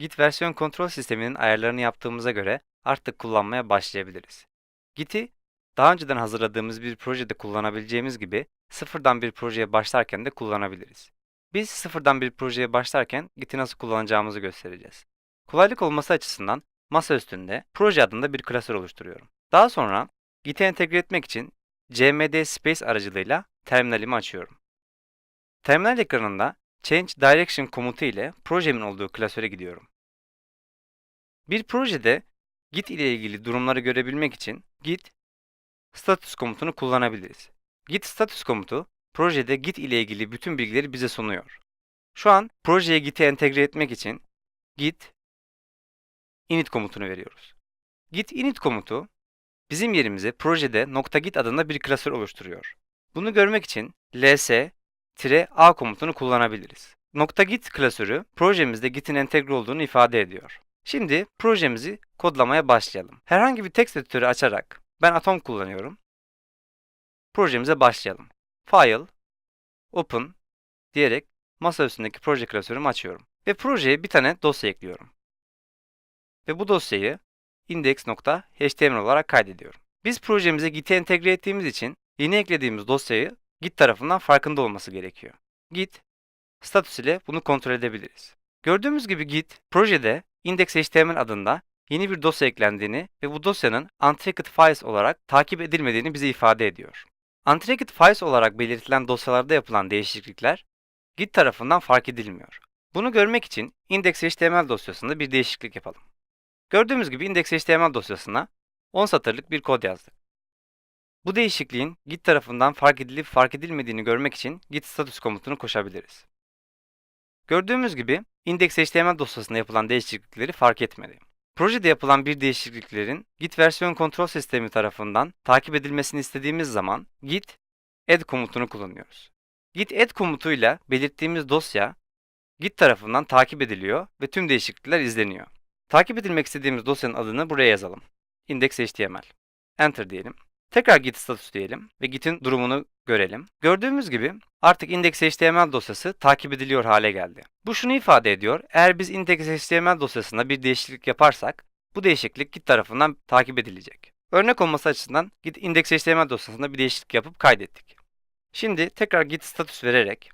Git versiyon kontrol sisteminin ayarlarını yaptığımıza göre artık kullanmaya başlayabiliriz. Git'i daha önceden hazırladığımız bir projede kullanabileceğimiz gibi sıfırdan bir projeye başlarken de kullanabiliriz. Biz sıfırdan bir projeye başlarken Git'i nasıl kullanacağımızı göstereceğiz. Kolaylık olması açısından masa üstünde proje adında bir klasör oluşturuyorum. Daha sonra Git'e entegre etmek için cmd space aracılığıyla terminalimi açıyorum. Terminal ekranında Change Direction komutu ile projemin olduğu klasöre gidiyorum. Bir projede Git ile ilgili durumları görebilmek için Git status komutunu kullanabiliriz. Git status komutu projede Git ile ilgili bütün bilgileri bize sunuyor. Şu an projeye Git'i entegre etmek için Git init komutunu veriyoruz. Git init komutu bizim yerimize projede .git adında bir klasör oluşturuyor. Bunu görmek için ls-a komutunu kullanabiliriz. .git klasörü projemizde Git'in entegre olduğunu ifade ediyor. Şimdi projemizi kodlamaya başlayalım. Herhangi bir text editörü açarak ben Atom kullanıyorum. Projemize başlayalım. File, Open diyerek masa üstündeki proje klasörümü açıyorum. Ve projeye bir tane dosya ekliyorum. Ve bu dosyayı index.html olarak kaydediyorum. Biz projemize Git'i entegre ettiğimiz için yeni eklediğimiz dosyayı Git tarafından farkında olması gerekiyor. Git status ile bunu kontrol edebiliriz. Gördüğümüz gibi Git projede index.html adında yeni bir dosya eklendiğini ve bu dosyanın untracked files olarak takip edilmediğini bize ifade ediyor. Untracked files olarak belirtilen dosyalarda yapılan değişiklikler Git tarafından fark edilmiyor. Bunu görmek için index.html dosyasında bir değişiklik yapalım. Gördüğümüz gibi index.html dosyasına 10 satırlık bir kod yazdık. Bu değişikliğin Git tarafından fark edilip fark edilmediğini görmek için git status komutunu koşabiliriz. Gördüğümüz gibi index.html dosyasında yapılan değişiklikleri fark etmedi. Projede yapılan bir değişikliklerin Git versiyon kontrol sistemi tarafından takip edilmesini istediğimiz zaman git add komutunu kullanıyoruz. Git add komutuyla belirttiğimiz dosya Git tarafından takip ediliyor ve tüm değişiklikler izleniyor. Takip edilmek istediğimiz dosyanın adını buraya yazalım. index.html. Enter diyelim. Tekrar git status diyelim ve git'in durumunu görelim. Gördüğümüz gibi artık index.html dosyası takip ediliyor hale geldi. Bu şunu ifade ediyor. Eğer biz index.html dosyasında bir değişiklik yaparsak bu değişiklik git tarafından takip edilecek. Örnek olması açısından git index.html dosyasında bir değişiklik yapıp kaydettik. Şimdi tekrar git status vererek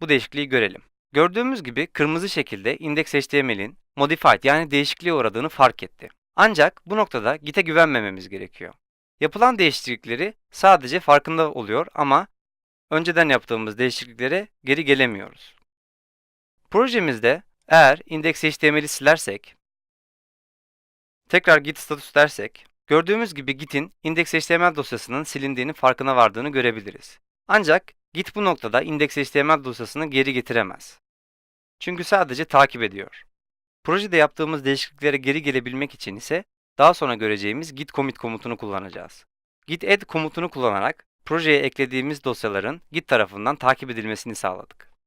bu değişikliği görelim. Gördüğümüz gibi kırmızı şekilde index.html'in modified yani değişikliğe uğradığını fark etti. Ancak bu noktada Git'e güvenmememiz gerekiyor. Yapılan değişiklikleri sadece farkında oluyor ama önceden yaptığımız değişikliklere geri gelemiyoruz. Projemizde eğer index.html'i silersek, tekrar git status dersek, gördüğümüz gibi git'in index.html dosyasının silindiğinin farkına vardığını görebiliriz. Ancak git bu noktada index.html dosyasını geri getiremez. Çünkü sadece takip ediyor. Projede yaptığımız değişikliklere geri gelebilmek için ise daha sonra göreceğimiz git commit komutunu kullanacağız. Git add komutunu kullanarak projeye eklediğimiz dosyaların git tarafından takip edilmesini sağladık.